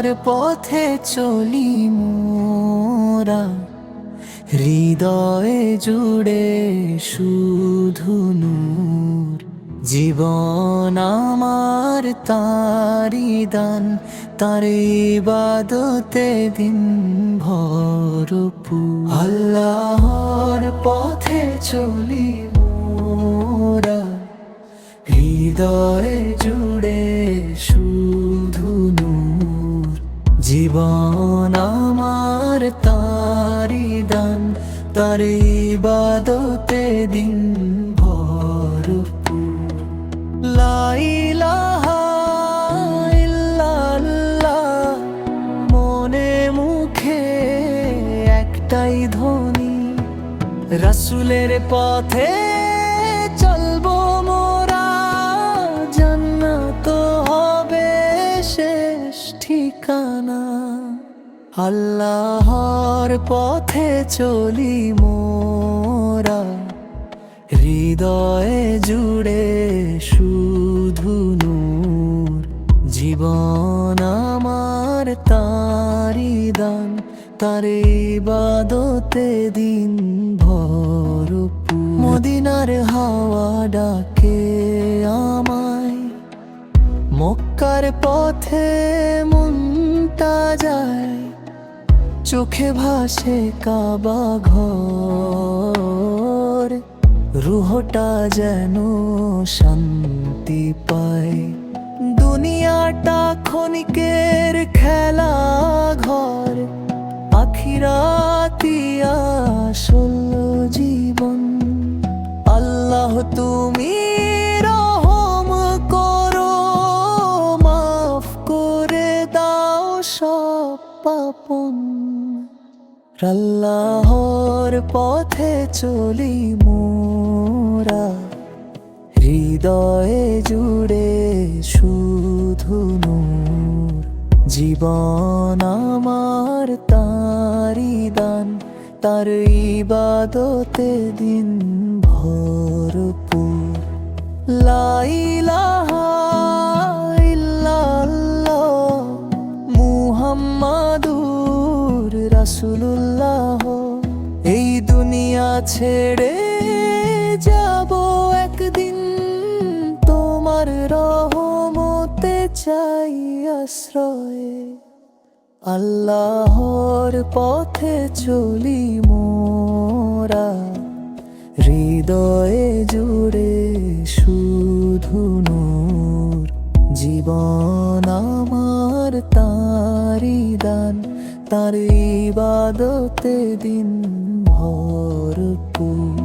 আল্লাহর পথে চলি মোরা। হৃদয়ে জুড়ে শুধু নূর। জীবন আমার তারি দান, তার ইবাদতে দিন ভরপুর আল্লাহর পথে চলি মোরা। হৃদয়ে জীবন আমার তারি দান, তার ইবাদতে দিন ভরপুর। লা ইলাহা ইল্লাল্লাহ, মনে মুখে একটাই ধ্বনি। রাসুলের পথে ঠিকানা। আল্লাহর পথে চলি মোরা। হৃদয়ে জুড়ে শুধু নূর। জীবন আমার তারি দান। তার ইবাদতে দিন ভরপুর। মদিনার হাওয়া ডাকে আমায় মক্কার পথে মনটা যায়, চোখে ভাসে কাবা ঘর। রুহটা যেন শান্তি পায়। দুনিয়াটা ক্ষণিকের খেলা ঘর। আখিরাতি আসল জীবন। আল্লাহ তুমি পাপন। আল্লাহর পথে চলি মোরা। হৃদয়ে জুড়ে শুধু নূর। জীবন আমার তারি দান। তার ইবাদতে দিন। রাসূলুল্লাহ, এই দুনিয়া ছেড়ে যাব একদিন। তোমার রহমতে চাই আশ্রয়ে। আল্লাহর পথে চলি মোরা। হৃদয়ে জুড়ে শুধু নূর। জীবন আমার তারি দান। তার ইবাদতে দিন ভরপুর।